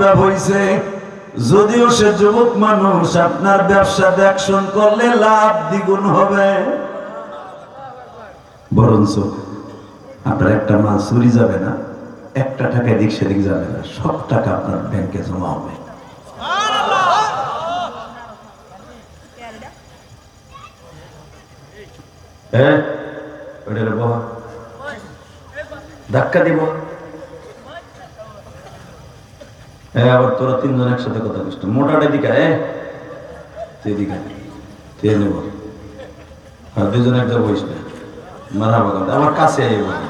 হইছে। যদিও সে যুবক মানুষ, আপনার ব্যবসা দেখশন করলে লাভ দ্বিগুণ হবে। বরঞ্চ আপনার একটা মাল চুরি যাবে না, একটা টাকা এদিক সেদিক যাবে না, সব টাকা আপনার ব্যাংকে জমা হবে। হ্যাঁ ধাক্কা দিব। হ্যাঁ আবার তোরা তিনজন একসাথে কথা কষ্ট মোটাটা দিকা এ। তুই এদিকে আয়। তুই এনে বল। আর দুজন একটা বইস না। মারা বাগান আমার কাছে আই বল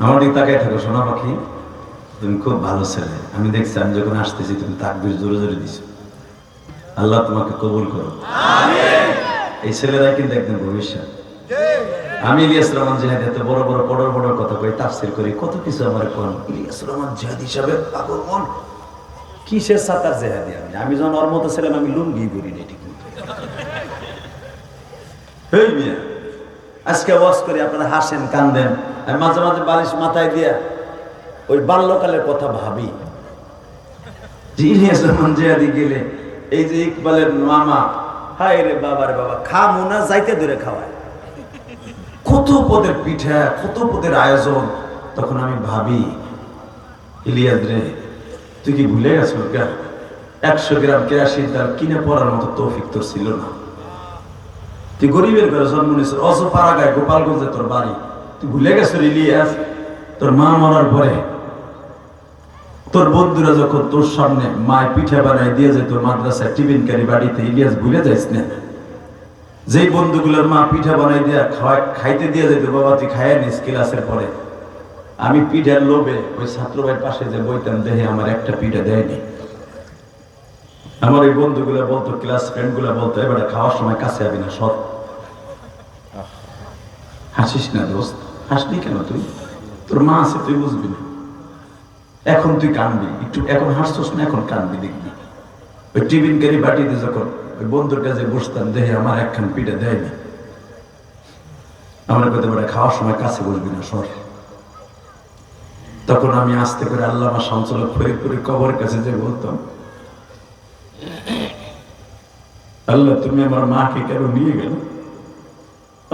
আমার দিকে তাকাই থাকো সোনা পাখি। তুমি খুব ভালো ছেলে। আমি দেখছি আমি যখন আসতেছি তুমি তাকবির জোরে জোরে দিছো। আল্লাহ তোমাকে কবুল করো। এই ছেলেরা কিন্তু একদম ভবিষ্যৎ। আমি ইলিয়াস রহমান জিহাদি এত বড় বড় বড় বড় তাফসির করি, কত কিছু আমার কোন? ইলিয়াস রহমান জিহাদ হিসাবে পাগল মন কিসের সাতার জেহাদি আমি? আমি যখন ওর মতো ছিলাম, আমি লুঙ্গি করি না ঠিক মিয়া, আজকে ওয়াজ করি, আপনারা হাসেন, কান্দেন। আমি মাঝে মাঝে বালিশ মাথায় দিয়া ওই বাল্যকালের কথা ভাবি। যে ইলিয়াস রহমান জিহাদি গেলে, এই যে ইকবালের মামা হায় রে বাবা রে বাবা খা মুনা যাইতে দূরে খাওয়ায়। কত পদের পিঠা কত পদের আয়োজন। তখন আমি ভাবি, ইলিয়াস রে, তুই কি ভুলে গেছো গা একশো গ্রাম কেরাসিন তার কিনে পড়ার মতো তৌফিক তোর ছিল না। তুই গরিবের ঘরে জন্ম নিয়েছিস অজ পাড়াগায় গোপালগঞ্জে তোর বাড়ি। তুই ভুলে গেছো ইলিয়াস, তোর মা মরার পরে। তোর বন্ধুরা যখন তোর সামনে মায় পিঠা বানায় দিয়ে যায়, তোর মাদ্রাসায় টিফিন কারি বাড়িতে, ইলিয়াস ভুলে যাইস না। যেই বন্ধুগুলোর মা পিঠা বানাই দিয়া খাওয়া খাইতে দিয়ে যেত বাবা, তুই খাইয়া নিস ক্লাসের পরে। আমি পিঠার লোভে ওই ছাত্র ভাইয়ের পাশে যে বইতাম, দেহে আমার একটা পিঠা দেয়নি। আমার ওই বন্ধুগুলো বলতো, ক্লাস ফ্রেন্ডগুলো বলতো এবারে খাওয়ার সময় কাছে আবি না সৎ হাসিস না দোস্ত, হাসলি কেন তুই? তোর মা আছে, তুই বুঝবি না। এখন তুই কানবি, একটু এখন হাসছস না, এখন কানবি দেখবি। ওই টিফিন কারি বাটিতে যখন ওই বন্ধুর কাছে বসতাম, দেহে আমার একখান পিঠা দেয়নি আমার কথা বলে খাওয়ার সময় কাছে বসবি না, সর। তখন আমি আস্তে করে আল্লাহ আমার সঞ্চালক ফরিদপুরের কবরের কাছে যে বলতাম, আল্লাহ, তুমি আমার মাকে কেন নিয়ে গেল?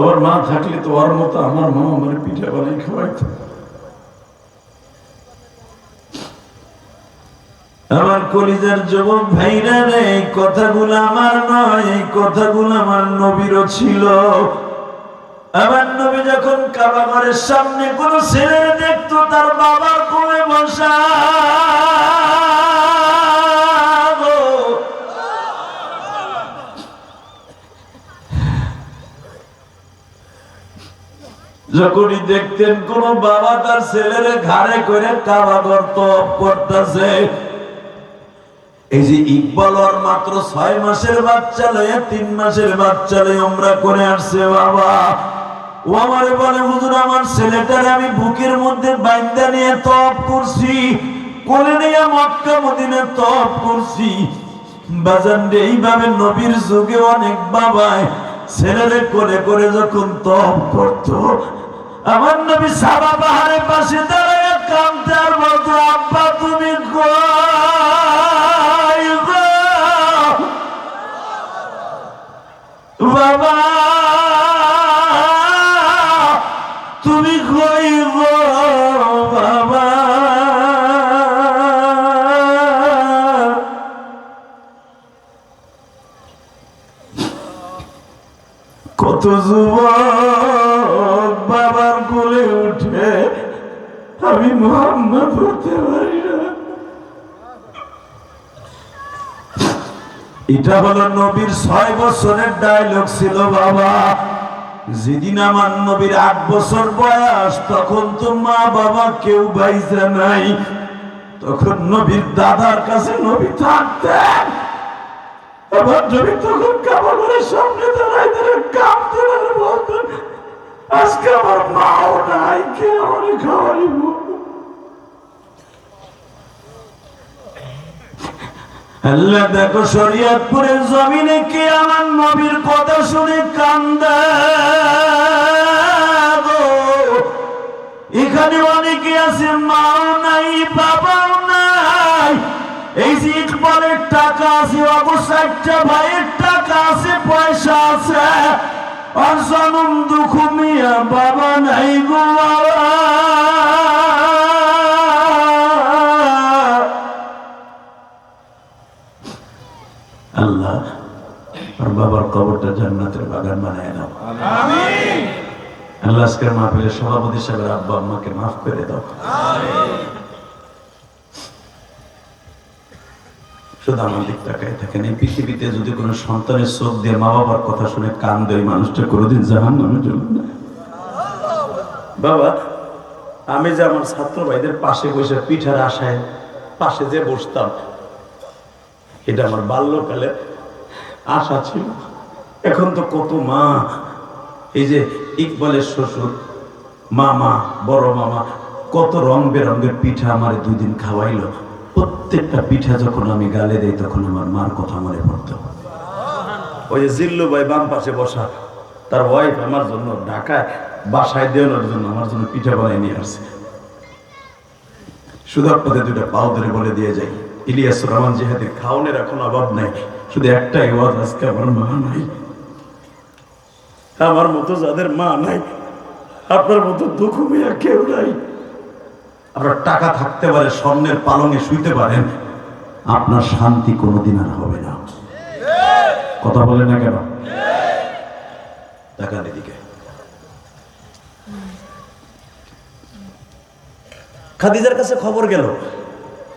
আমার মা থাকলে তো ওর মতো আমার মা আমার পিঠা বানাই খাওয়াইতো আমার কলিজার যুবক ভাইরা রে এই কথাগুলো আমার নয় এই কথাগুলো আমার নবীরও ছিল। আমার নবী যখন কাবা ঘরের সামনে কোন ছেলে দেখতো, তার বাবার কোলে বসা। যখনই দেখতেন কোন বাবা তার ছেলের ঘাড়ে করে কাবা ঘর তপ করতেছে এই যে ইকবাল আর মাত্র ছয় মাসের বাচ্চা লয়ে, তিন মাসের বাচ্চা লয়ে আমরা করে আসছে বাবা। ও আমারে বলে, হুজুর, আমার ছেলেটার আমি বুকের মধ্যে বাইন্দা নিয়ে তপ করছি। কোলে নিয়ে মক্কা মদিনে তপ করছি। বাজান এইভাবে নবীর যুগে অনেক বাবায় ছেলেরে করে করে যখন তপ করত, আমার নবী সাবা পাহাড়ের পাশে দাঁড়ায় কামতে কত যুবক বাবার কোলে উঠে আমি মোহাম্মদ হতে পারি না। এটা হলো নবীর ছয় বছরের ডায়লগ ছিল, বাবা। যেদিন আমার নবীর আট বছর বয়স, তখন তো মা বাবা কেউ বাইজা নাই। তখন নবীর দাদার কাছে নবী থাকতেন। আমার তখন সামনে দাঁড়ায় কাঁপতেন আর বলতেন আজকে আমার মাও নাই, কে আমার খাওয়াইব আল্লাহ দেখো, শরিয়তপুরের জমিনে কে আমার নবীর কথা শুনে কান্দা। এখানে অনেকে আছে, মাও নাই, বাবাও নাই। এই যে ইকবালের টাকা আছে অবশ্যটা ভাইয়ের টাকা আছে পয়সা আছে। আর জনম দুঃখ মিয়া বাবা নাই গো বাবা। আল্লাহ আর বাবার কবরটা জান্নাতের বাগান বানায় দাও। আল্লাহ আজকের মাহফিলের সভাপতি সাহেবের আব্বা আম্মাকে মাফ করে দাও। শুধু আমার দিক তাকায় থাকেন। এই পৃথিবীতে যদি কোনো সন্তানের চোখ দিয়ে মা বাবার কথা শুনে কান দেয় মানুষটা কোনোদিন জাহান নামে চলবে না। বাবা, আমি যে আমার ছাত্র ভাইদের পাশে বসে পিঠার আশায় পাশে যে বসতাম, এটা আমার বাল্যকালে আশা ছিল। এখন তো কত মা, এই যে ইকবালের শ্বশুর, মামা, বড় মামা, কত রং বেরঙের পিঠা আমার দুদিন খাওয়াইলো। প্রত্যেকটা পিঠা যখন আমি গালে দেই, তখন আমার মার কথা মনে পড়তো ওই যে জিল্লু ভাই বাম পাশে বসা, তার ওয়াইফ আমার জন্য ঢাকায় বাসায় দেওয়ানোর জন্য আমার জন্য পিঠা বানিয়ে নিয়ে আসছে। শুধু আপনাদের দুটা পাও ধরে বলে দিয়ে যাই। ইলিয়াস রহমান জিহাদের খাওনের এখন অভাব নাই, শুধু একটাই ওয়াজ, আজকে আমার মা নাই। আমার মতো যাদের মা নাই, আপনার মতো দুঃখ মেয়া কেউ নাই। আপনার টাকা থাকতে পারে, স্বর্ণের পালঙে শুইতে পারেন, আপনার শান্তি কোনোদিন আর হবে না। কথা বলে না কেন? টাকা এদিকে। খাদিজার কাছে খবর গেল,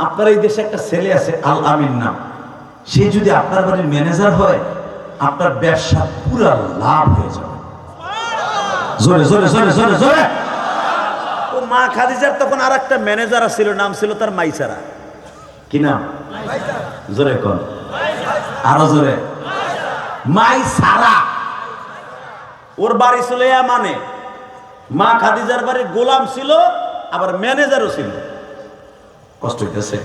আপনার এই দেশে একটা ছেলে আছে, আল আমিন নাম। সে যদি আপনার বাড়ির ম্যানেজার হয়, আপনার ব্যবসা পুরা লাভ হয়ে যাবে। জোরে জোরে জোরে জোরে জোরে। মা খাদিজার তখন আর একটা ম্যানেজার ছিল, নাম ছিল তার মাইসারা। কি নাম? জোরে কোন। আরও জোরে। মাই সারা ওর বাড়ি ছিল মানে মা খাদিজার বাড়ির গোলাম ছিল, আবার ম্যানেজারও ছিল। কষ্ট হইতেছে।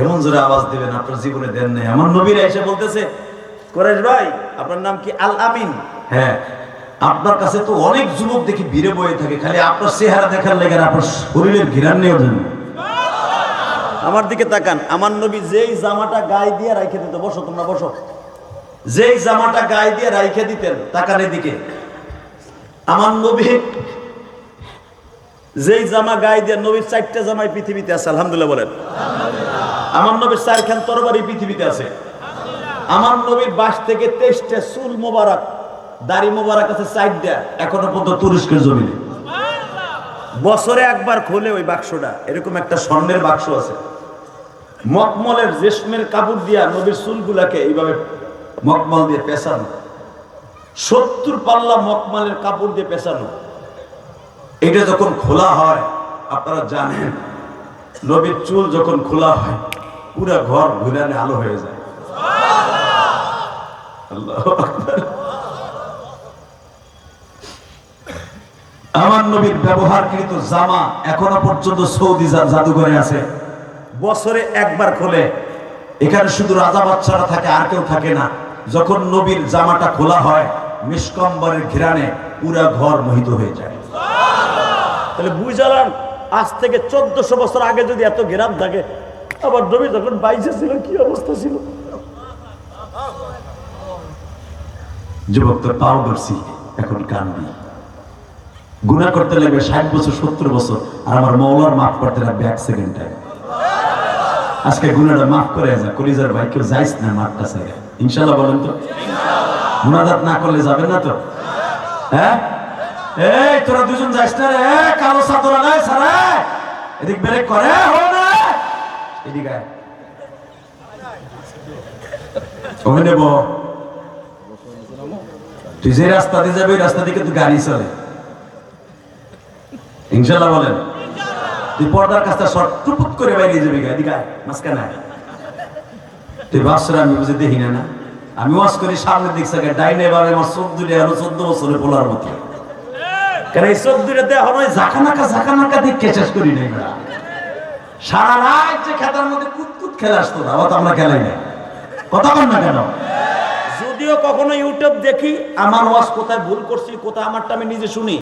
এমন জোরে আওয়াজ দিবেন, আপনার জীবনে দেন নাই। আমার নবীরা এসে বলতেছে কোরেশ ভাই, আপনার নাম কি আল আমিন? হ্যাঁ। আপনার কাছে তো অনেক যুবক দেখি ভিড়ে বয়ে থাকে, খালি আপনার চেহারা দেখার লেগে আপনার শরীরের ঘিরান নেই। ওঠেন আমার দিকে তাকান, আমার নবী যেই জামাটা গায়ে দিয়ে রাইখে দিত, বসো তোমরা, বসো। যেই জামাটা গায়ে দিয়ে রাইখে দিতেন, তাকান এদিকে। আমার নবী, যেই জামা গায়ে দিয়ে নবীর চারটা জামাই পৃথিবীতে আছে, আলহামদুলিল্লাহ বলেন। আমার নবীর চারখান তরবারি পৃথিবীতে আছে। আমার নবীর বাস থেকে তেইশটা চুল মোবারক দাড়ি মোবারক আছে চারটা এখনও পর্যন্ত তুরস্কের জমিনে। বছরে একবার খোলে ওই বাক্সটা। এরকম একটা স্বর্ণের বাক্স আছে। মকমলের রেশমের কাপড় দিয়া নবীর চুলগুলাকে এইভাবে মকমল দিয়ে পেঁচানো। সত্তর পাল্লা মকমলের কাপড় দিয়ে পেঁচানো। এটা যখন খোলা হয়, আপনারা জানেন, নবীর চুল যখন খোলা হয়, পুরা ঘর ঘুরানে আলো হয়ে যায়। আল্লাহু আকবার। আমার নবীর ব্যবহারকৃত জামা এখনও পর্যন্ত সৌদি জাদুঘরে আছে। বছরে একবার খোলে। এখানে শুধু রাজা বাচ্চারা থাকে, আর কেউ থাকে না। যখন নবীর জামাটা খোলা হয় মিসকম্বরের ঘিরানে পুরা ঘর মোহিত হয়ে যায়। তাহলে বুঝালাম, আজ থেকে চোদ্দশো বছর আগে যদি এত গ্রাম থাকে, আবার নবী যখন বাইশে ছিল, কি অবস্থা ছিল? যুবক তো পাও ধরছি, এখন কান্দি। গুণা করতে লাগবে ষাট বছর, সত্তর বছর, আর আমার মৌলার মাফ করতে লাগবে এক সেকেন্ড টাইম আজকে গুণাটা মাফ করে যা কলিজার ভাই কেউ যাইস না মাঠটা ছেড়ে। ইনশাল্লাহ বলেন তো। মুনাজাত না করলে যাবে না তো? হ্যাঁ? এই, তোরা দুজন যাইস না রে? কালো সাদরা নাই সারা এদিক ব্রেক করে হো না? এদিকে। ওখানে তুই যে রাস্তা দিয়ে যাবে, ওই রাস্তা দিয়ে কিন্তু গাড়ি চলে। ইনশাল্লাহ বলেন। তুই পর্দার কাজটা শর্ট টুপুট করে বাইরে যাবি গা, এদিকে মাঝখানে আয়। তুই ভাবছ আমি বুঝে দেখি না না। আমি ওয়াজ করি সামনের দিক থেকে, ডাইনে বামে আমার চোখ দুলে আরও চোদ্দ বছরে পোলার মতো। এই ঝাঁকানাকা ঝাঁকানাকা করি নাই সারা রাত যে খেতার মধ্যে কুতকুত খেলা আসতো না অত আমরা খেলাই না কথা বল না কেন? যদিও কখনো ইউটিউব দেখি, আমার ওয়াজ কোথায় ভুল করছি, কোথায় আমারটা আমি নিজে শুনি।